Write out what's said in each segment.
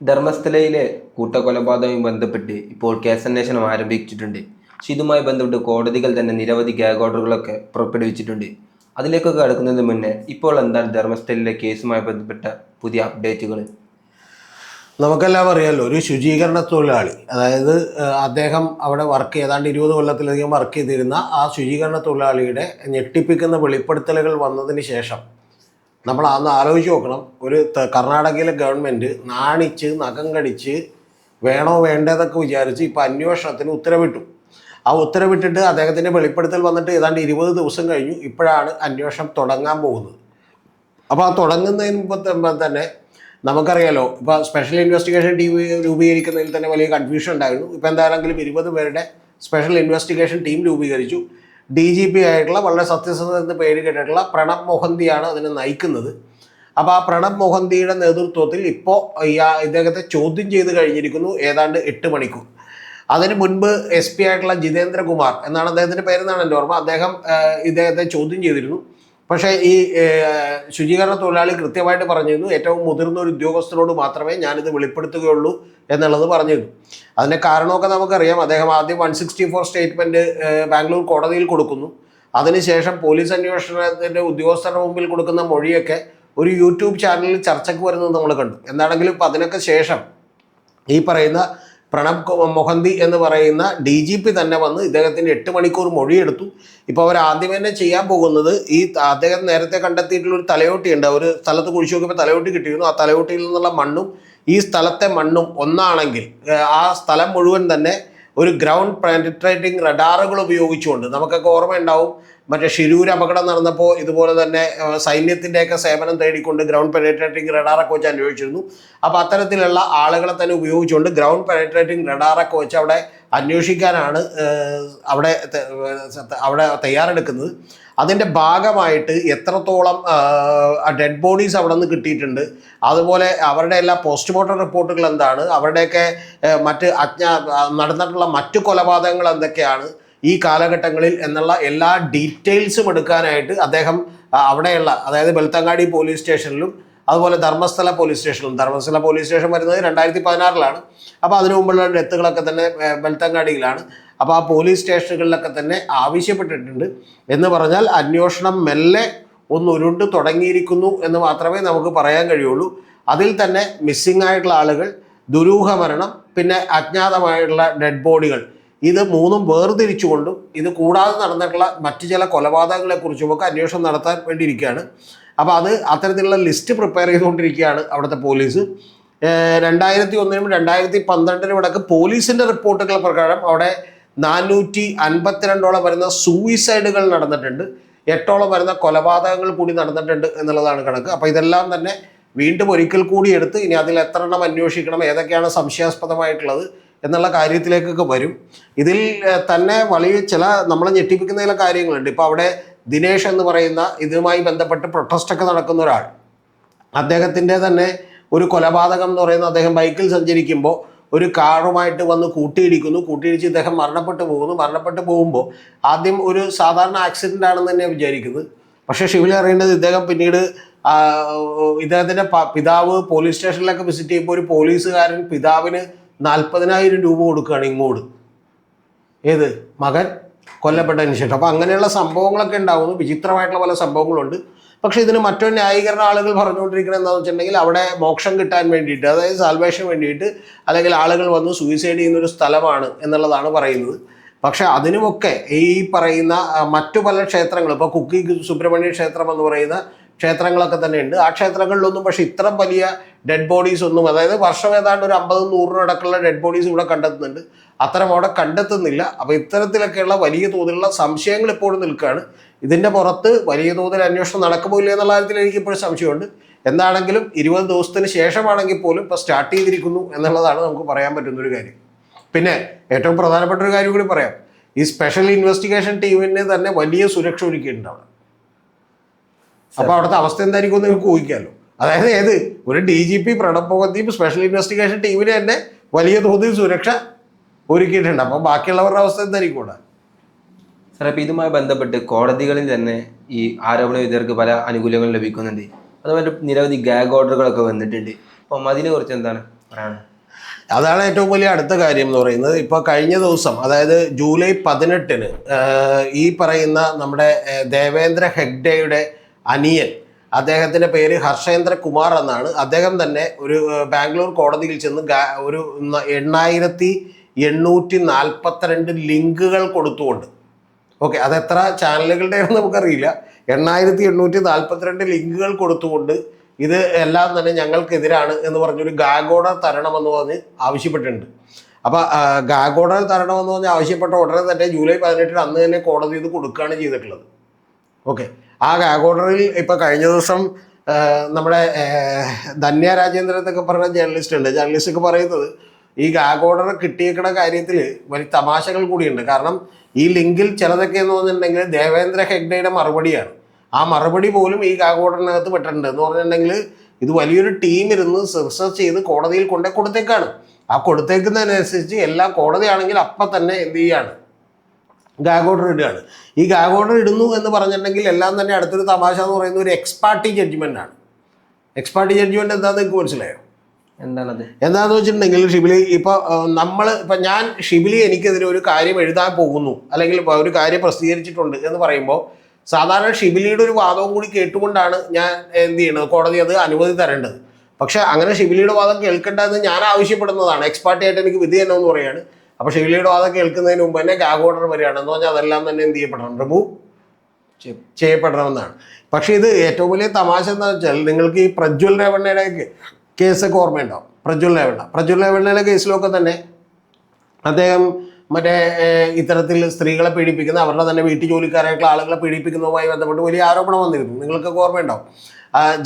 ധർമ്മസ്ഥലയിലെ കൂട്ടക്കൊലപാതകവുമായി ബന്ധപ്പെട്ട് ഇപ്പോൾ കേസന്വേഷണം ആരംഭിച്ചിട്ടുണ്ട്. പക്ഷേ ഇതുമായി ബന്ധപ്പെട്ട് കോടതികൾ തന്നെ നിരവധി ഗാഗ് ഓർഡറുകളൊക്കെ പുറപ്പെടുവിച്ചിട്ടുണ്ട്. അതിലേക്കൊക്കെ കടക്കുന്നതിന് മുന്നേ ഇപ്പോൾ എന്താണ് ധർമ്മസ്ഥലയിലെ കേസുമായി ബന്ധപ്പെട്ട പുതിയ അപ്ഡേറ്റുകൾ നമുക്കെല്ലാം അറിയാമല്ലോ ഒരു ശുചീകരണ തൊഴിലാളി അതായത് അദ്ദേഹം അവിടെ വർക്ക് ഏതാണ്ട് ഇരുപത് കൊല്ലത്തിലധികം വർക്ക് ചെയ്തിരുന്ന ആ ശുചീകരണ തൊഴിലാളിയുടെ ഞെട്ടിപ്പിക്കുന്ന വെളിപ്പെടുത്തലുകൾ വന്നതിന് ശേഷം നമ്മൾ അന്ന് ആലോചിച്ച് നോക്കണം. ഒരു കർണാടകയിലെ ഗവൺമെന്റ് നാണിച്ച് നഖം കടിച്ച് വേണോ വേണ്ടതൊക്കെ വിചാരിച്ച് ഇപ്പോൾ അന്വേഷണത്തിന് ഉത്തരവിട്ടു. ആ ഉത്തരവിട്ടിട്ട് അദ്ദേഹത്തിന്റെ വെളിപ്പെടുത്തൽ വന്നിട്ട് ഏതാണ്ട് ഇരുപത് ദിവസം കഴിഞ്ഞു. ഇപ്പോഴാണ് അന്വേഷണം തുടങ്ങാൻ പോകുന്നത്. അപ്പോൾ ആ തുടങ്ങുന്നതിന് മുമ്പ് തന്നെ നമുക്കറിയാലോ ഇപ്പോൾ സ്പെഷ്യൽ ഇൻവെസ്റ്റിഗേഷൻ ടീം രൂപീകരിക്കുന്നതിൽ തന്നെ വലിയ കൺഫ്യൂഷൻ ഉണ്ടായിരുന്നു. ഇപ്പോൾ എന്തായാലും ഇരുപത് പേരുടെ സ്പെഷ്യൽ ഇൻവെസ്റ്റിഗേഷൻ ടീം രൂപീകരിച്ചു. ഡി ജി പി ആയിട്ടുള്ള വളരെ സത്യസന്ധ എന്ന് പേര് കേട്ടിട്ടുള്ള പ്രണബ് മൊഹന്തിയാണ് അതിനെ നയിക്കുന്നത്. അപ്പോൾ ആ പ്രണബ് മൊഹന്തിയുടെ നേതൃത്വത്തിൽ ഇപ്പോൾ ഇദ്ദേഹത്തെ ചോദ്യം ചെയ്ത് കഴിഞ്ഞിരിക്കുന്നു ഏതാണ്ട് എട്ട് മണിക്കൂർ. അതിന് മുൻപ് എസ് പി ആയിട്ടുള്ള ജിതേന്ദ്രകുമാർ എന്നാണ് അദ്ദേഹത്തിന്റെ പേരെന്നാണ് എന്റെ ഓർമ്മ. അദ്ദേഹം ഇദ്ദേഹത്തെ ചോദ്യം ചെയ്തിരുന്നു. പക്ഷേ ഈ ശുചീകരണ തൊഴിലാളി കൃത്യമായിട്ട് പറഞ്ഞിരുന്നു ഏറ്റവും മുതിർന്ന ഒരു ഉദ്യോഗസ്ഥനോട് മാത്രമേ ഞാനിത് വെളിപ്പെടുത്തുകയുള്ളൂ എന്നുള്ളത് പറഞ്ഞിരുന്നു. അതിന്റെ കാരണമൊക്കെ നമുക്കറിയാം. അദ്ദേഹം ആദ്യം one sixty four statement Bangalore കോടതിയിൽ കൊടുക്കുന്നു. അതിനുശേഷം പോലീസ് അന്വേഷണത്തിന്റെ ഉദ്യോഗസ്ഥരുടെ മുമ്പിൽ കൊടുക്കുന്ന മൊഴിയൊക്കെ ഒരു യൂട്യൂബ് ചാനലിൽ ചർച്ചയ്ക്ക് വരുന്നത് നമ്മൾ കണ്ടു. എന്താണെങ്കിലും ഇപ്പം അതിനൊക്കെ ശേഷം ഈ പറയുന്ന പ്രണബ് മൊഹന്തി എന്ന് പറയുന്ന ഡി ജി പി തന്നെ വന്ന് ഇദ്ദേഹത്തിന് എട്ട് മണിക്കൂർ മൊഴിയെടുത്തു. ഇപ്പോൾ അവർ ആദ്യം തന്നെ ചെയ്യാൻ പോകുന്നത് ഈ അദ്ദേഹം നേരത്തെ കണ്ടെത്തിയിട്ടുള്ള ഒരു തലയോട്ടിയുണ്ട്. ഒരു സ്ഥലത്ത് കുഴിച്ചു നോക്കിയപ്പോൾ തലയോട്ടി കിട്ടിയിരുന്നു. ആ തലയോട്ടിയിൽ നിന്നുള്ള മണ്ണും ഈ സ്ഥലത്തെ മണ്ണും ഒന്നാണെങ്കിൽ ആ സ്ഥലം മുഴുവൻ തന്നെ ഒരു ഗ്രൗണ്ട് പെനിട്രേറ്റിംഗ് റഡാറുകൾ ഉപയോഗിച്ചുകൊണ്ട്. നമുക്കൊക്കെ ഓർമ്മയുണ്ടാവും. മറ്റേ ഷിരൂർ അപകടം നടന്നപ്പോൾ ഇതുപോലെ തന്നെ സൈന്യത്തിന്റെയൊക്കെ സേവനം തേടിക്കൊണ്ട് ഗ്രൗണ്ട് പെനിട്രേറ്റിംഗ് റഡാറൊക്കെ വെച്ച് അന്വേഷിച്ചിരുന്നു. അപ്പോൾ അത്തരത്തിലുള്ള ആളുകളെ തന്നെ ഉപയോഗിച്ചുകൊണ്ട് ഗ്രൗണ്ട് പെനിട്രേറ്റിംഗ് റഡാറൊക്കെ വെച്ച് അവിടെ അന്വേഷിക്കാനാണ് അവിടെ അവിടെ തയ്യാറെടുക്കുന്നത്. അതിന്റെ ഭാഗമായിട്ട് എത്രത്തോളം ഡെഡ് ബോഡീസ് അവിടെ നിന്ന് കിട്ടിയിട്ടുണ്ട് അതുപോലെ അവരുടെ എല്ലാ പോസ്റ്റ്മോർട്ടം റിപ്പോർട്ടുകൾ എന്താണ് അവരുടെയൊക്കെ മറ്റ് അജ്ഞാ നടന്നിട്ടുള്ള മറ്റു കൊലപാതകങ്ങൾ എന്തൊക്കെയാണ് ഈ കാലഘട്ടങ്ങളിൽ എന്നുള്ള എല്ലാ ഡീറ്റെയിൽസും എടുക്കാനായിട്ട് അദ്ദേഹം അവിടെയുള്ള അതായത് ബെൽത്തങ്ങാടി പോലീസ് സ്റ്റേഷനിലും അതുപോലെ ധർമ്മസ്ഥല പോലീസ് സ്റ്റേഷനിലും ധർമ്മസ്ഥല പോലീസ് സ്റ്റേഷൻ വരുന്നത് രണ്ടായിരത്തി പതിനാറിലാണ് അപ്പോൾ അതിനു മുമ്പുള്ള ഡെത്തുകളൊക്കെ തന്നെ വെൽത്തങ്ങാടിയിലാണ് അപ്പോൾ ആ പോലീസ് സ്റ്റേഷനുകളിലൊക്കെ തന്നെ ആവശ്യപ്പെട്ടിട്ടുണ്ട്. എന്ന് പറഞ്ഞാൽ അന്വേഷണം മെല്ലെ ഒന്ന് ഉരുണ്ട് തുടങ്ങിയിരിക്കുന്നു എന്ന് മാത്രമേ നമുക്ക് പറയാൻ കഴിയുള്ളൂ. അതിൽ തന്നെ മിസ്സിംഗ് ആയിട്ടുള്ള ആളുകൾ ദുരൂഹ മരണം പിന്നെ അജ്ഞാതമായിട്ടുള്ള ഡെഡ് ബോഡികൾ ഇത് മൂന്നും വേർതിരിച്ചുകൊണ്ടും ഇത് കൂടാതെ നടന്നിട്ടുള്ള മറ്റു ചില കൊലപാതകങ്ങളെക്കുറിച്ചുമൊക്കെ അന്വേഷണം നടത്താൻ വേണ്ടിയിരിക്കുകയാണ്. അപ്പോൾ അത് അത്തരത്തിലുള്ള ലിസ്റ്റ് പ്രിപ്പയർ ചെയ്തുകൊണ്ടിരിക്കുകയാണ് അവിടുത്തെ പോലീസ് രണ്ടായിരത്തി ഒന്നിനും രണ്ടായിരത്തി പന്ത്രണ്ടിനും ഇടയ്ക്ക് പോലീസിന്റെ റിപ്പോർട്ടുകൾ പ്രകാരം അവിടെ നാനൂറ്റി അൻപത്തിരണ്ടോളം വരുന്ന സൂയിസൈഡുകൾ നടന്നിട്ടുണ്ട്. എട്ടോളം വരുന്ന കൊലപാതകങ്ങൾ കൂടി നടന്നിട്ടുണ്ട് എന്നുള്ളതാണ് കണക്ക്. അപ്പോൾ ഇതെല്ലാം തന്നെ വീണ്ടും ഒരിക്കൽ കൂടി എടുത്ത് ഇനി അതിൽ എത്ര എണ്ണം അന്വേഷിക്കണം ഏതൊക്കെയാണ് സംശയാസ്പദമായിട്ടുള്ളത് എന്നുള്ള കാര്യത്തിലേക്കൊക്കെ വരും. ഇതിൽ തന്നെ വലിയ ചില നമ്മളെ ഞെട്ടിപ്പിക്കുന്ന ചില കാര്യങ്ങളുണ്ട്. ഇപ്പോൾ അവിടെ ദിനേഷ് എന്ന് പറയുന്ന ഇതുമായി ബന്ധപ്പെട്ട് പ്രൊട്ടസ്റ്റൊക്കെ നടക്കുന്ന ഒരാൾ. അദ്ദേഹത്തിന്റെ തന്നെ ഒരു കൊലപാതകം എന്ന് പറയുന്ന അദ്ദേഹം ബൈക്കിൽ സഞ്ചരിക്കുമ്പോൾ ഒരു കാറുമായിട്ട് വന്ന് കൂട്ടിയിടിക്കുന്നു. കൂട്ടിയിടിച്ച് ഇദ്ദേഹം മരണപ്പെട്ടു പോകുന്നു. മരണപ്പെട്ടു പോകുമ്പോൾ ആദ്യം ഒരു സാധാരണ ആക്സിഡന്റ് ആണെന്ന് തന്നെ വിചാരിക്കുന്നത്. പക്ഷേ ഷിവിൽ അറിയേണ്ടത് ഇദ്ദേഹം പിന്നീട് ഇദ്ദേഹത്തിന്റെ പിതാവ് പോലീസ് സ്റ്റേഷനിലൊക്കെ വിസിറ്റ് ചെയ്യുമ്പോൾ ഒരു പോലീസുകാരൻ പിതാവിന് നാൽപ്പതിനായിരം രൂപ കൊടുക്കുകയാണ് ഇങ്ങോട്ട്. ഏത്? മകൻ? കൊല്ലപ്പെട്ടതിന് ശേഷം. അപ്പോൾ അങ്ങനെയുള്ള സംഭവങ്ങളൊക്കെ ഉണ്ടാകുന്നു വിചിത്രമായിട്ടുള്ള പല സംഭവങ്ങളുണ്ട്. പക്ഷേ ഇതിന് മറ്റൊരു ന്യായീകരണ ആളുകൾ പറഞ്ഞുകൊണ്ടിരിക്കുന്നത് എന്താണെന്ന് വെച്ചിട്ടുണ്ടെങ്കിൽ അവിടെ മോക്ഷം കിട്ടാൻ വേണ്ടിയിട്ട് അതായത് സാൽവേഷൻ വേണ്ടിയിട്ട് അല്ലെങ്കിൽ ആളുകൾ വന്ന് സൂയിസൈഡ് ചെയ്യുന്ന ഒരു സ്ഥലമാണ് എന്നുള്ളതാണ് പറയുന്നത്. പക്ഷേ അതിനുമൊക്കെ ഈ പറയുന്ന മറ്റു പല ക്ഷേത്രങ്ങൾ ഇപ്പോൾ കുക്കി സുബ്രഹ്മണ്യ ക്ഷേത്രം എന്ന് പറയുന്ന ക്ഷേത്രങ്ങളൊക്കെ തന്നെ ഉണ്ട് ആ ക്ഷേത്രങ്ങളിലൊന്നും പക്ഷെ ഇത്രയും വലിയ ഡെഡ് ബോഡീസ് ഒന്നും അതായത് വർഷം ഏതാണ്ട് ഒരു അമ്പതും നൂറിനും അടക്കമുള്ള ഡെഡ് ബോഡീസ് ഇവിടെ കണ്ടെത്തുന്നുണ്ട്. അത്തരം അവിടെ കണ്ടെത്തുന്നില്ല. അപ്പോൾ ഇത്തരത്തിലൊക്കെയുള്ള വലിയ തോതിലുള്ള സംശയങ്ങൾ ഇപ്പോഴും നിൽക്കുകയാണ്. ഇതിന്റെ പുറത്ത് വലിയ തോതിൽ അന്വേഷണം നടക്കുമോ ഇല്ല എന്നുള്ള കാര്യത്തിൽ എനിക്ക് ഇപ്പോഴും സംശയമുണ്ട്. എന്താണെങ്കിലും ഇരുപത് ദിവസത്തിന് ശേഷമാണെങ്കിൽ പോലും ഇപ്പോൾ സ്റ്റാർട്ട് ചെയ്തിരിക്കുന്നു എന്നുള്ളതാണ് നമുക്ക് പറയാൻ പറ്റുന്ന ഒരു കാര്യം. പിന്നെ ഏറ്റവും പ്രധാനപ്പെട്ട ഒരു കാര്യം കൂടി പറയാം. ഈ സ്പെഷ്യൽ ഇൻവെസ്റ്റിഗേഷൻ ടീമിന് തന്നെ വലിയ സുരക്ഷ ഒരുക്കിയിട്ടുണ്ട് അവിടെ. അപ്പോൾ അവിടുത്തെ അവസ്ഥ എന്തായിരിക്കും എന്ന് നിങ്ങൾക്ക് ഊഹിക്കാമല്ലോ. അതായത് ഏത്? ഒരു D G P Pranab special investigation ടീമിന് തന്നെ വലിയ തോതിൽ സുരക്ഷ ഒരുക്കിയിട്ടുണ്ട്. അപ്പോൾ ബാക്കിയുള്ളവരുടെ അവസ്ഥ എന്തായിരിക്കും ഇവിടെ അപ്പൊ ഇതുമായി ബന്ധപ്പെട്ട് കോടതികളിൽ തന്നെ ഈ ആരോപണ വിധേയർക്ക് പല ആനുകൂല്യങ്ങൾ ലഭിക്കുന്നുണ്ട്. അതുപോലെ നിരവധി ഗാഗ് ഓർഡറുകളൊക്കെ വന്നിട്ടുണ്ട്. അപ്പം അതിനെ കുറിച്ച് എന്താണ് പറയുന്നത് അതാണ് ഏറ്റവും വലിയ അടുത്ത കാര്യം എന്ന് പറയുന്നത്. ഇപ്പൊ കഴിഞ്ഞ ദിവസം അതായത് ജൂലൈ പതിനെട്ടിന് ഈ പറയുന്ന നമ്മുടെ ദേവേന്ദ്ര ഹെഗ്ഡെയുടെ അനിയൻ. അദ്ദേഹത്തിന്റെ പേര് ഹർഷേന്ദ്ര കുമാർ എന്നാണ്. അദ്ദേഹം തന്നെ ഒരു ബാംഗ്ലൂർ കോടതിയിൽ ചെന്ന് ഒരു എണ്ണായിരത്തി എണ്ണൂറ്റി നാൽപ്പത്തിരണ്ട് ലിങ്കുകൾ കൊടുത്തുകൊണ്ട്. ഓക്കെ അതെത്ര ചാനലുകളുടെയാണെന്ന് നമുക്കറിയില്ല. എണ്ണായിരത്തി എണ്ണൂറ്റി നാൽപ്പത്തിരണ്ട് ലിങ്കുകൾ കൊടുത്തുകൊണ്ട് ഇത് എല്ലാം തന്നെ ഞങ്ങൾക്കെതിരാണ് എന്ന് പറഞ്ഞൊരു ഗാഗോഡർ തരണമെന്ന് പറഞ്ഞ് ആവശ്യപ്പെട്ടിട്ടുണ്ട്. അപ്പോൾ ഗാഗോഡർ തരണമെന്ന് പറഞ്ഞ് ആവശ്യപ്പെട്ട ഉടനെ തന്നെ ജൂലൈ പതിനെട്ടിന് അന്ന് തന്നെ കോടതി ഇത് കൊടുക്കുകയാണ് ചെയ്തിട്ടുള്ളത്. ഓക്കെ ആ ഗാഗോഡറിൽ ഇപ്പൊ കഴിഞ്ഞ ദിവസം നമ്മുടെ ധന്യ രാജേന്ദ്രൻ എന്നൊക്കെ പറഞ്ഞ ജേർണലിസ്റ്റ് ഉണ്ട്. ജേർണലിസ്റ്റ് ഒക്കെ പറയുന്നത് ഈ ഗാഗോഡർ കിട്ടിയേക്കണ കാര്യത്തിൽ വലിയ തമാശകൾ കൂടിയുണ്ട്. കാരണം ഈ ലിങ്കിൽ ചിലതൊക്കെ എന്ന് പറഞ്ഞിട്ടുണ്ടെങ്കിൽ ദേവേന്ദ്ര ഹെഗ്ഡയുടെ മറുപടിയാണ്. ആ മറുപടി പോലും ഈ ഗാഗോഡറിനകത്ത് പെട്ടിട്ടുണ്ട്. എന്ന് പറഞ്ഞിട്ടുണ്ടെങ്കിൽ ഇത് വലിയൊരു ടീം ഇരുന്ന് റിസർച്ച് ചെയ്ത് കോടതിയിൽ കൊണ്ടേ കൊടുത്തേക്കാണ്. ആ കൊടുത്തേക്കുന്നതിനനുസരിച്ച് എല്ലാം കോടതിയാണെങ്കിൽ അപ്പം തന്നെ എന്ത് ചെയ്യാണ്? ഗാഗ് ഓർഡർ ഇടുകയാണ്. ഈ ഗാഗ് ഓർഡർ ഇടുന്നു എന്ന് പറഞ്ഞിട്ടുണ്ടെങ്കിൽ എല്ലാം തന്നെ അടുത്തൊരു തമാശ എന്ന് പറയുന്ന ഒരു എക്സ്പാർട്ടി ജഡ്ജ്മെന്റ് ആണ്. എക്സ്പാർട്ടി ജഡ്ജ്മെന്റ് എന്താണെന്ന് നിങ്ങൾക്ക് മനസ്സിലായോ? എന്താണത്? എന്താണെന്ന് വെച്ചിട്ടുണ്ടെങ്കിൽ ഷിബിലി ഇപ്പോൾ നമ്മൾ ഇപ്പം ഞാൻ ഷിബിലി എനിക്കെതിരെ ഒരു കാര്യം എഴുതാൻ പോകുന്നു അല്ലെങ്കിൽ ഒരു കാര്യം പ്രസിദ്ധീകരിച്ചിട്ടുണ്ട് എന്ന് പറയുമ്പോൾ സാധാരണ ഷിബിലിയുടെ ഒരു വാദവും കൂടി കേട്ടുകൊണ്ടാണ് ഞാൻ എന്ത് ചെയ്യണത് കോടതി അത് അനുമതി തരേണ്ടത്. പക്ഷേ അങ്ങനെ ഷിബിലിയുടെ വാദം കേൾക്കേണ്ടതെന്ന് ഞാൻ ആവശ്യപ്പെടുന്നതാണ്. എക്സ്പാർട്ടി ആയിട്ട് എനിക്ക് വിധി തന്നെ എന്ന് പറയാണ്. അപ്പോൾ ഷിബിലിയുടെ വാദം കേൾക്കുന്നതിന് മുമ്പ് തന്നെ ഗാഗ് ഓർഡർ വരികയാണ്. എന്ന് പറഞ്ഞാൽ അതെല്ലാം തന്നെ എന്ത് ചെയ്യപ്പെടണം? റിമൂവ് ചെയ്യപ്പെടണമെന്നാണ്. പക്ഷേ ഇത് ഏറ്റവും വലിയ തമാശ എന്താ വെച്ചാൽ നിങ്ങൾക്ക് ഈ പ്രജ്വൽ രേവണ്ണയുടെ കേസ് കേസൊക്കെ ഓർമ്മയുണ്ടാവും പ്രജ്വൽ രേവണ്ണ. പ്രജ്വൽ രേവണ്ണയുടെ കേസിലൊക്കെ തന്നെ അദ്ദേഹം മറ്റേ ഇത്തരത്തിൽ സ്ത്രീകളെ പീഡിപ്പിക്കുന്ന അവരുടെ തന്നെ വീട്ടു ജോലിക്കാരായിട്ടുള്ള ആളുകളെ പീഡിപ്പിക്കുന്നതുമായി ബന്ധപ്പെട്ട് വലിയ ആരോപണം വന്നിരുന്നു. നിങ്ങൾക്കൊക്കെ ഓർമ്മയുണ്ടാവും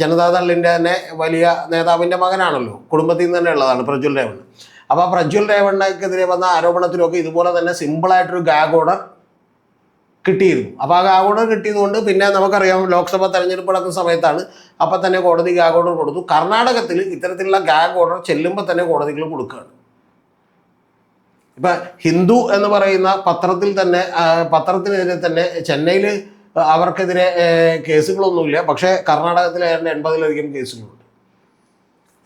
ജനതാദളിന്റെ തന്നെ വലിയ നേതാവിന്റെ മകനാണല്ലോ. കുടുംബത്തിൽ നിന്ന് തന്നെ ഉള്ളതാണ് പ്രജ്വൽ രേവണ്ണ. അപ്പോൾ പ്രജ്വൽ രേവണ്ണക്കെതിരെ വന്ന ആരോപണത്തിലൊക്കെ ഇതുപോലെ തന്നെ സിമ്പിളായിട്ടൊരു ഗാഗ് ഓർഡർ കിട്ടിയിരുന്നു. അപ്പോൾ ആ ഗാഗ് ഓർഡർ കിട്ടിയതുകൊണ്ട് പിന്നെ നമുക്കറിയാം ലോക്സഭ തെരഞ്ഞെടുപ്പ് നടക്കുന്ന സമയത്താണ് അപ്പം തന്നെ കോടതി ഗാഗ് ഓർഡർ കൊടുത്തു. കർണാടകത്തിൽ ഇത്തരത്തിലുള്ള ഗാഗ് ഓർഡർ ചെല്ലുമ്പോൾ തന്നെ കോടതികൾ കൊടുക്കുകയാണ്. ഇപ്പം ഹിന്ദു എന്ന് പറയുന്ന പത്രത്തിൽ തന്നെ പത്രത്തിനെതിരെ തന്നെ ചെന്നൈയിൽ അവർക്കെതിരെ കേസുകളൊന്നുമില്ല. പക്ഷേ കർണാടകത്തിൽ ഏതാണ്ട് എൺപതിലധികം കേസുകളുണ്ട്.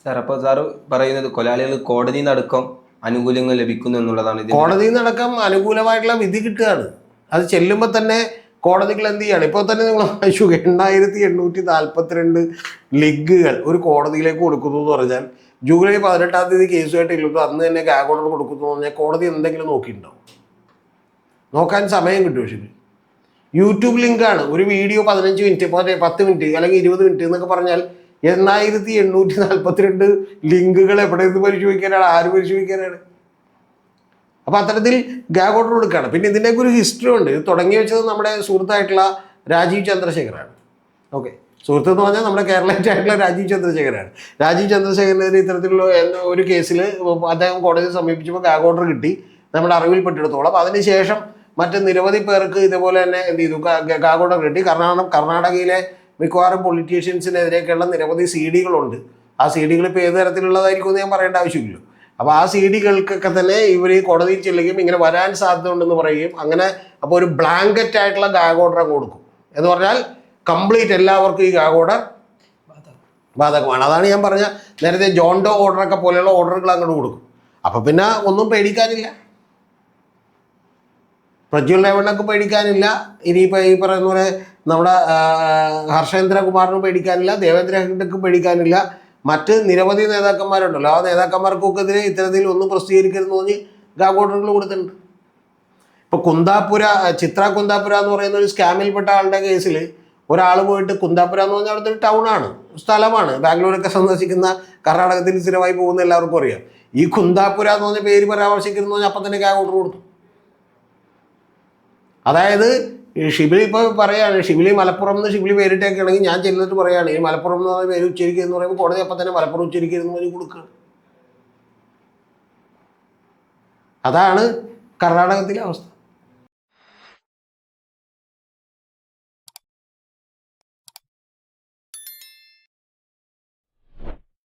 സാർ സാറ് പറയുന്നത് കൊലാളികൾ കോടതി നടക്കം അനുകൂല്യങ്ങൾ ലഭിക്കുന്നു എന്നുള്ളതാണ് ഇത് നടക്കം അനുകൂലമായിട്ടുള്ള വിധി കിട്ടുകയാണ്. അത് ചെല്ലുമ്പോൾ തന്നെ കോടതികൾ എന്ത് ചെയ്യാണ്? ഇപ്പോൾ തന്നെ നിങ്ങൾ വായിച്ചു എണ്ണായിരത്തി എണ്ണൂറ്റി നാൽപ്പത്തിരണ്ട് ലിഗുകൾ ഒരു കോടതിയിലേക്ക് കൊടുക്കുന്നു എന്ന് പറഞ്ഞാൽ ജൂലൈ പതിനെട്ടാം തീയതി കേസുമായിട്ട് ഇല്ലല്ലോ അന്ന് തന്നെ ഗാഗ് ഓർഡർ കൊടുക്കുന്നു എന്ന് പറഞ്ഞാൽ കോടതി എന്തെങ്കിലും നോക്കിയിട്ടുണ്ടാവും നോക്കാൻ സമയം കിട്ടും പക്ഷേ. യൂട്യൂബ് ലിങ്കാണ്. ഒരു വീഡിയോ പതിനഞ്ച് മിനിറ്റ് പത്ത് മിനിറ്റ് അല്ലെങ്കിൽ ഇരുപത് മിനിറ്റ് എന്നൊക്കെ പറഞ്ഞാൽ എണ്ണായിരത്തി എണ്ണൂറ്റി നാൽപ്പത്തിരണ്ട് ലിങ്കുകൾ എവിടെ നിന്ന് പരിശോധിക്കാനാണ്? ആര് പരിശോധിക്കാനാണ്? അപ്പോൾ അത്തരത്തിൽ ഗാഗ് ഓർഡർ കൊടുക്കുകയാണ്. പിന്നെ ഇതിന്റെയൊക്കെ ഒരു ഹിസ്റ്ററി ഉണ്ട്. ഇത് തുടങ്ങി വെച്ചത് നമ്മുടെ സുഹൃത്തായിട്ടുള്ള രാജീവ് ചന്ദ്രശേഖറാണ് ഓക്കെ സുഹൃത്ത് എന്ന് പറഞ്ഞാൽ നമ്മുടെ കേരളത്തിലായിട്ടുള്ള രാജീവ് ചന്ദ്രശേഖരാണ്. രാജീവ് ചന്ദ്രശേഖരനെതിരെ ഇത്തരത്തിലുള്ള ഒരു കേസിൽ അദ്ദേഹം കോടതിയെ സമീപിച്ചപ്പോൾ ഗാഗ് ഓർഡർ കിട്ടി നമ്മുടെ അറിവിൽപ്പെട്ടിടത്തോളം അതിനുശേഷം മറ്റ് നിരവധി പേർക്ക് ഇതുപോലെ തന്നെ എന്ത് ചെയ്തു? ഗാഗ് ഓർഡർ കിട്ടി. കർണാടക കർണാടകയിലെ മിക്കവാറും പൊളിറ്റീഷ്യൻസിനെതിരെയൊക്കെയുള്ള നിരവധി സി ഡികളുണ്ട്. ആ സി ഡികൾ ഇപ്പോൾ ഏത് തരത്തിലുള്ളതായിരിക്കും എന്ന് ഞാൻ പറയേണ്ട ആവശ്യമില്ലല്ലോ. അപ്പോൾ ആ സി ഡികൾക്കൊക്കെ തന്നെ ഇവർ കോടതിയിൽ ചെല്ലുകയും ഇങ്ങനെ വരാൻ സാധ്യതയുണ്ടെന്ന് പറയുകയും അങ്ങനെ അപ്പോൾ ഒരു ബ്ലാങ്കറ്റ് ആയിട്ടുള്ള ഗാഗ് ഓർഡർ കൊടുക്കും. എന്ന് പറഞ്ഞാൽ കംപ്ലീറ്റ് എല്ലാവർക്കും ഈ ഗാഗ് ഓർഡർ ബാധകമാണ്. അതാണ് ഞാൻ പറഞ്ഞ നേരത്തെ ജോണ്ടോ ഓർഡറൊക്കെ പോലെയുള്ള ഓർഡറുകൾ അങ്ങോട്ട് കൊടുക്കും. അപ്പോൾ പിന്നെ ഒന്നും പേടിക്കാനില്ല. പ്രജ്വൽ രേവണ്ണക്ക് പേടിക്കാനില്ല. ഇനിയിപ്പോൾ ഈ പറയുന്ന പോലെ നമ്മുടെ ഹർഷേന്ദ്രകുമാറിനും പേടിക്കാനില്ല ദേവേന്ദ്ര ഹെഗ്ഡക്ക് പേടിക്കാനില്ല. മറ്റ് നിരവധി നേതാക്കന്മാരുണ്ടല്ലോ. ആ നേതാക്കന്മാർക്കൊക്കെ നേതാക്കന്മാർക്കൊക്കെതിരെ ഇത്തരത്തിൽ ഒന്നും പ്രസിദ്ധീകരിക്കരുതെന്ന് പറഞ്ഞ് ഗാഗ് ഓർഡറുകൾ കൊടുത്തിട്ടുണ്ട്. ഇപ്പോൾ കുന്താപുര ചിത്ര കുന്താപുര എന്ന് പറയുന്ന ഒരു സ്കാമിൽപ്പെട്ട ആളുടെ കേസിൽ ഒരാൾ പോയിട്ട് കുന്താപുര എന്ന് പറഞ്ഞാൽ അവിടുത്തെ ഒരു ടൗണാണ് സ്ഥലമാണ്. ബാംഗ്ലൂരൊക്കെ സന്ദർശിക്കുന്ന കർണാടകത്തിൽ സ്ഥിരമായി പോകുന്ന എല്ലാവർക്കും അറിയാം. ഈ കുന്താപുര എന്ന് പറഞ്ഞ പേര് പരാമർശിക്കുന്നു അപ്പം തന്നെ ഗാഗ് ഓർഡർ കൊടുത്തു. അതായത് ഷിബിലി ഇപ്പോൾ പറയുകയാണ് ഷിബിലി മലപ്പുറം എന്ന് ഷിബിലി പേരിട്ടേക്കാണെങ്കിൽ ഞാൻ ചെല്ലിട്ട് പറയുകയാണ് ഈ മലപ്പുറം എന്ന് പേര് ഉച്ചരിക്കുക എന്ന് പറയുമ്പോൾ കോടതി അപ്പം തന്നെ മലപ്പുറം ഉച്ചരിക്കരുതെന്ന് പറഞ്ഞ് കൊടുക്കുകയാണ് അതാണ് കർണാടകത്തിലെ അവസ്ഥ.